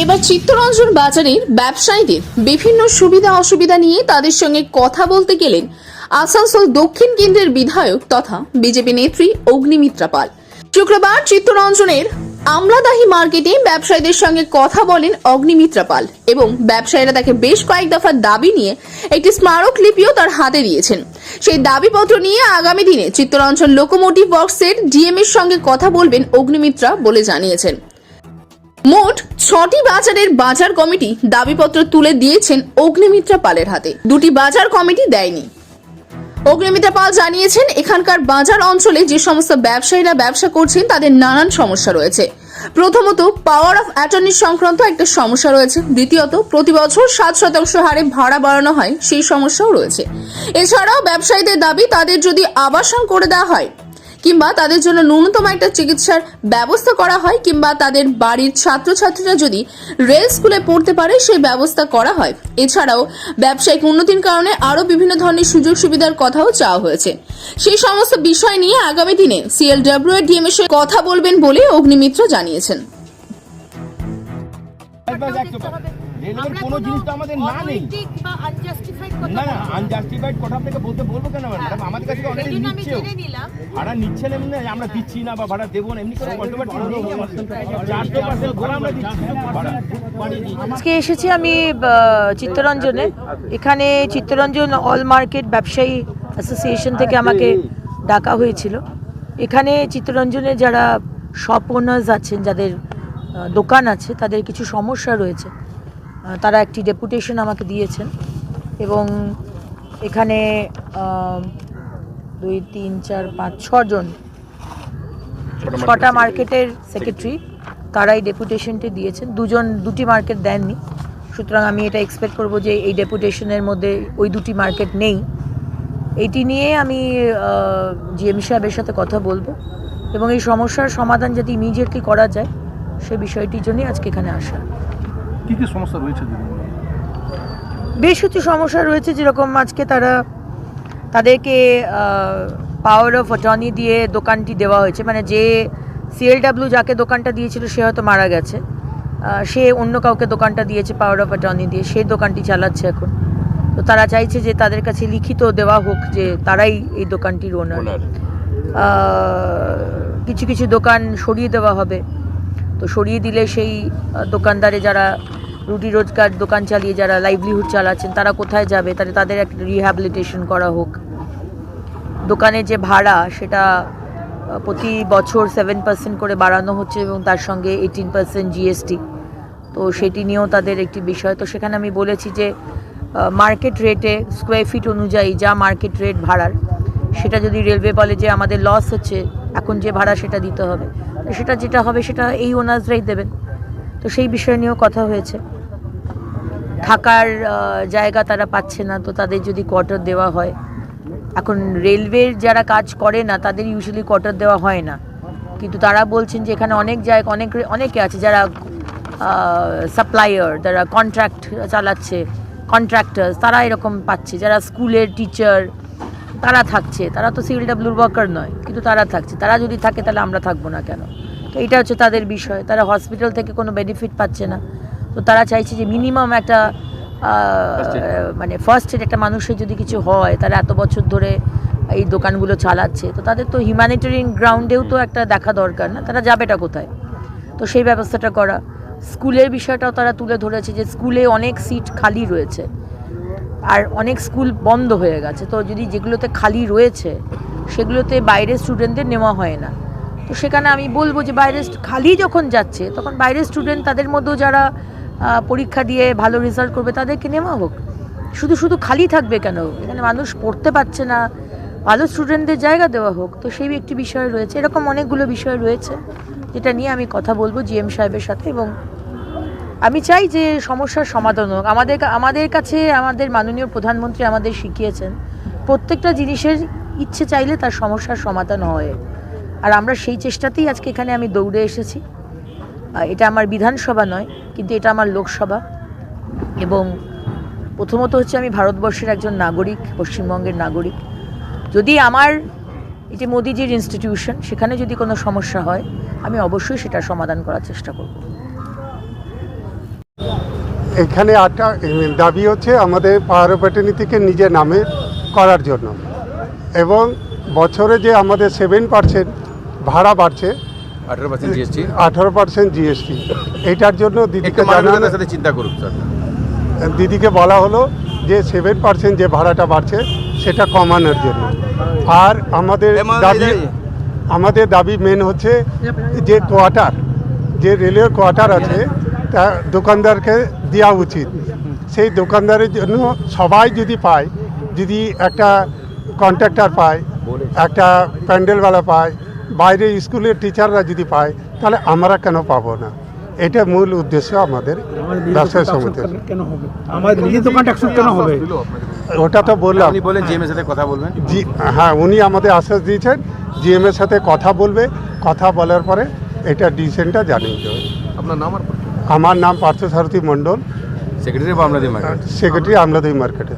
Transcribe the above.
এবার চিত্তরঞ্জন বাজারের ব্যবসায়ীদের বিভিন্ন সুবিধা অসুবিধা নিয়ে তাদের সঙ্গে কথা বলতে গেলেন আসানসোল দক্ষিণ কেন্দ্রের বিধায়ক তথা বিজেপি নেত্রী অগ্নিমিত্রা পাল। শুক্রবার চিত্তরঞ্জনের আমলাদাহি মার্কেটে ব্যবসায়ীদের সঙ্গে কথা বলেন অগ্নিমিত্রা পাল এবং ব্যবসায়ীরা তাকে বেশ কয়েক দফার দাবি নিয়ে একটি স্মারক লিপিও তার হাতে দিয়েছেন। সেই দাবিপত্র নিয়ে আগামী দিনে চিত্তরঞ্জন লোকোমোটিভ বক্সের ডিএম এর সঙ্গে কথা বলবেন অগ্নিমিত্রা বলে জানিয়েছেন। মোট ছটি বাজারের বাজার কমিটি দাবিপত্র তুলে দিয়েছেন অগ্নিমিত্রা পালের হাতে। দুটি বাজার কমিটি দেয়নি। অগ্নিমিত্রা পাল জানিয়েছেন, এখানকার বাজার অঞ্চলে যে সমস্ত ব্যবসায়ীরা ব্যবসা করছেন, তাদের নানান সমস্যা রয়েছে। প্রথমত পাওয়ার অফ অ্যাটর্নি সংক্রান্ত একটা সমস্যা রয়েছে। দ্বিতীয়ত, প্রতি বছর সাত শতাংশ হারে ভাড়া বাড়ানো হয়, সেই সমস্যাও রয়েছে। এছাড়াও ব্যবসায়ীদের দাবি, তাদের যদি আবাসন করে দেওয়া হয় কিংবা তাদের জন্য ন্যূনতম একটা চিকিৎসার ব্যবস্থা করা হয়, কিংবা তাদের বাড়ির ছাত্রছাত্রীরা যদি রেল স্কুলে পড়তে পারে, সেই ব্যবস্থা করা হয়। এছাড়াও ব্যবসায়িক উন্নতির কারণে আরও বিভিন্ন ধরনের সুযোগ সুবিধার কথাও চাওয়া হয়েছে। সেই সমস্ত বিষয় নিয়ে আগামী দিনে সিএলডব্লিউ ডিএম এর কথা বলবেন বলে অগ্নিমিত্র জানিয়েছেন। রেলওয়ের কোনো জিনিস তো আমাদের না নেই। না না আনজাস্টিফাইড কথা আপনাকে বলতে বলব কেন? ম্যাডাম আমাদের কাছে সেই অলরেডি জন্য আমি নিচ্ছেও। জেনে নিলাম। ভাড়া এমনি আমরা দিচ্ছি না বা ভাড়া দেবো না এমনি করে কন্ট্রোভার্সি নেই চারশো পার্সেন্ট ভাড়া আমরা দিচ্ছি। ভাড়া। আজকে এসেছি আমি চিত্তরঞ্জনে। এখানে চিত্তরঞ্জন অল মার্কেট ব্যবসায়ী অ্যাসোসিয়েশন থেকে আমাকে ডাকা হয়েছিল। এখানে চিত্তরঞ্জনে যারা শপ ওনার্স আছেন যাদের দোকান আছে তাদের কিছু সমস্যা রয়েছে। তারা একটি ডেপুটেশন আমাকে দিয়েছেন এবং এখানে দুই তিন চার পাঁচ ছজন ছটা মার্কেটের সেক্রেটারি তারাই ডেপুটেশনটি দিয়েছেন। দুজন দুটি মার্কেট দেননি। সুতরাং আমি এটা এক্সপেক্ট করব যে এই ডেপুটেশনের মধ্যে ওই দুটি মার্কেট নেই। এটি নিয়ে আমি জিএম সাহেবের সাথে কথা বলব এবং এই সমস্যার সমাধান যদি ইমিডিয়েটলি করা যায় সে বিষয়টির জন্যই আজকে এখানে আসা। কি কি সমস্যা রয়েছে বেশ কিছু সমস্যা রয়েছে যেরকম আজকে তারা তাদেরকে পাওয়ার অফ অটর্নি দিয়ে দোকানটি দেওয়া হয়েছে। মানে যে সিএলডাব্লিউ যাকে দোকানটা দিয়েছিল সে হয়তো মারা গেছে। সে অন্য কাউকে দোকানটা দিয়েছে পাওয়ার অফ অটর্নি দিয়ে। সেই দোকানটি চালাচ্ছে এখন। তো তারা চাইছে যে তাদের কাছে লিখিত দেওয়া হোক যে তারাই এই দোকানটির ওনার কিছু কিছু দোকান সরিয়ে দেওয়া হবে। তো সরিয়ে দিলে সেই দোকানদারে যারা রুটি রোজগার দোকান চালিয়ে যারা লাইভলিহুড চালাচ্ছেন, তারা কোথায় যাবে? তাহলে তাদের একটা রিহ্যাবিলিটেশন করা হোক। দোকানের যে ভাড়া, সেটা প্রতি বছর সেভেন পার্সেন্ট করে বাড়ানো হচ্ছে এবং তার সঙ্গে এইটিন পার্সেন্ট জিএসটি তো সেটি নিয়েও তাদের একটি বিষয়। তো সেখানে আমি বলেছি যে মার্কেট রেটে স্কোয়ার ফিট অনুযায়ী যা মার্কেট রেট ভাড়ার, সেটা যদি রেলওয়ে বলে যে আমাদের লস হচ্ছে, এখন যে ভাড়া সেটা দিতে হবে। সেটা যেটা হবে সেটা এই ওনার্সরাই দেবেন। তো সেই বিষয় নিয়েও কথা হয়েছে। থাকার জায়গা তারা পাচ্ছে না, তো তাদের যদি কোয়ার্টার দেওয়া হয়। এখন রেলওয়ের যারা কাজ করে না, তাদের ইউজুয়ালি কোয়ার্টার দেওয়া হয় না। কিন্তু তারা বলছেন যে এখানে অনেক জায়গা, অনেক, অনেকে আছে যারা সাপ্লায়ার যারা কন্ট্রাক্ট চালাচ্ছে কন্ট্রাক্টার্স তারা এরকম পাচ্ছে। যারা স্কুলের টিচার তারা থাকছে। তারা তো সিভিল সিএলডাব্লিউর ওয়ার্কার নয়, কিন্তু তারা থাকছে। তারা যদি থাকে তাহলে আমরা থাকব না কেন? তো এটা হচ্ছে তাদের বিষয়। তারা হসপিটাল থেকে কোনো বেনিফিট পাচ্ছে না। তো তারা চাইছে যে মিনিমাম একটা মানে ফার্স্ট এড একটা মানুষের যদি কিছু হয় তারা এত বছর ধরে এই দোকানগুলো চালাচ্ছে। তো তাদের তো হিউম্যানিটারিয়ান গ্রাউন্ডেও তো একটা দেখা দরকার না। তারা যাবেটা কোথায়? তো সেই ব্যবস্থাটা করা। স্কুলের বিষয়টাও তারা তুলে ধরেছে যে স্কুলে অনেক সিট খালি রয়েছে। আর অনেক স্কুল বন্ধ হয়ে গেছে। তো যদি যেগুলোতে খালি রয়েছে সেগুলোতে বাইরের স্টুডেন্টদের নেওয়া হয় না। তো সেখানে আমি বলব যে বাইরের খালি যখন যাচ্ছে, তখন বাইরের স্টুডেন্ট তাদের মধ্যেও যারা পরীক্ষা দিয়ে ভালো রেজাল্ট করবে তাদেরকে নেওয়া হোক। শুধু শুধু খালি থাকবে কেন? এখানে মানুষ পড়তে পারছে না, ভালো স্টুডেন্টদের জায়গা দেওয়া হোক। তো সেই একটি বিষয় রয়েছে। এরকম অনেকগুলো বিষয় রয়েছে, যেটা নিয়ে আমি কথা বলব জিএম সাহেবের সাথে এবং আমি চাই যে সমস্যার সমাধান হোক। আমাদের আমাদের কাছে আমাদের মাননীয় প্রধানমন্ত্রী আমাদের শিখিয়েছেন, প্রত্যেকটা জিনিসের ইচ্ছে চাইলে তার সমস্যার সমাধান হয়। আর আমরা সেই চেষ্টাতেই আজকে এখানে আমি দৌড়ে এসেছি। এটা আমার বিধানসভা নয়, কিন্তু এটা আমার লোকসভা। এবং প্রথমত হচ্ছে আমি ভারতবর্ষের একজন নাগরিক, পশ্চিমবঙ্গের নাগরিক। যদি আমার এটি মোদিজির ইনস্টিটিউশন সেখানে যদি কোনো সমস্যা হয়, আমি অবশ্যই সেটার সমাধান করার চেষ্টা করব। এখানে একটা দাবি হচ্ছে আমাদের পাহাড় প্যাটার্নি থেকে নিজের নামে করার জন্য। এবং বছরে যে আমাদের সেভেন পার্সেন্ট ভাড়া বাড়ছে। আঠারো পার্সেন্ট জিএসটি আঠারো পার্সেন্ট জিএসটি এটার জন্য দিদিকে একটু জানানো মানবিকতার সাথে চিন্তা স্যার। দিদিকে বলা হলো যে সেভেন পার্সেন্ট যে ভাড়াটা বাড়ছে সেটা কমানোর জন্য। আর আমাদের দাবি আমাদের দাবি মেন হচ্ছে যে কোয়ার্টার যে রেলের কোয়ার্টার আছে তা দোকানদারকে দেওয়া উচিত। সেই দোকানদারের জন্য সবাই যদি পায় যদি একটা কন্ট্রাক্টর পায় একটা প্যান্ডেলওয়ালা পায় বাইরে স্কুলের টিচাররা যদি পায় তাহলে আমরা কেন পাবো না? এটা মূল উদ্দেশ্য আমাদের ব্যবসায় সমিতির। কেন হবে? আমাদের নিজের দোকান ট্যাক্স কেন হবে? ওটা তো বললাম। আপনি বলেন জিএম এর সাথে কথা বলবেন। জি হ্যাঁ উনি আমাদের আশ্বাস দিয়েছেন জিএম এর সাথে কথা বলবে। কথা বলার পরে এটা ডিসিশনটা জানিয়ে দেবে। আপনার নাম আর আমার নাম পার্থসারথী মণ্ডল। সেক্রেটারি আপনাদের মার্কেট সেক্রেটারি আমলাদই মার্কেটে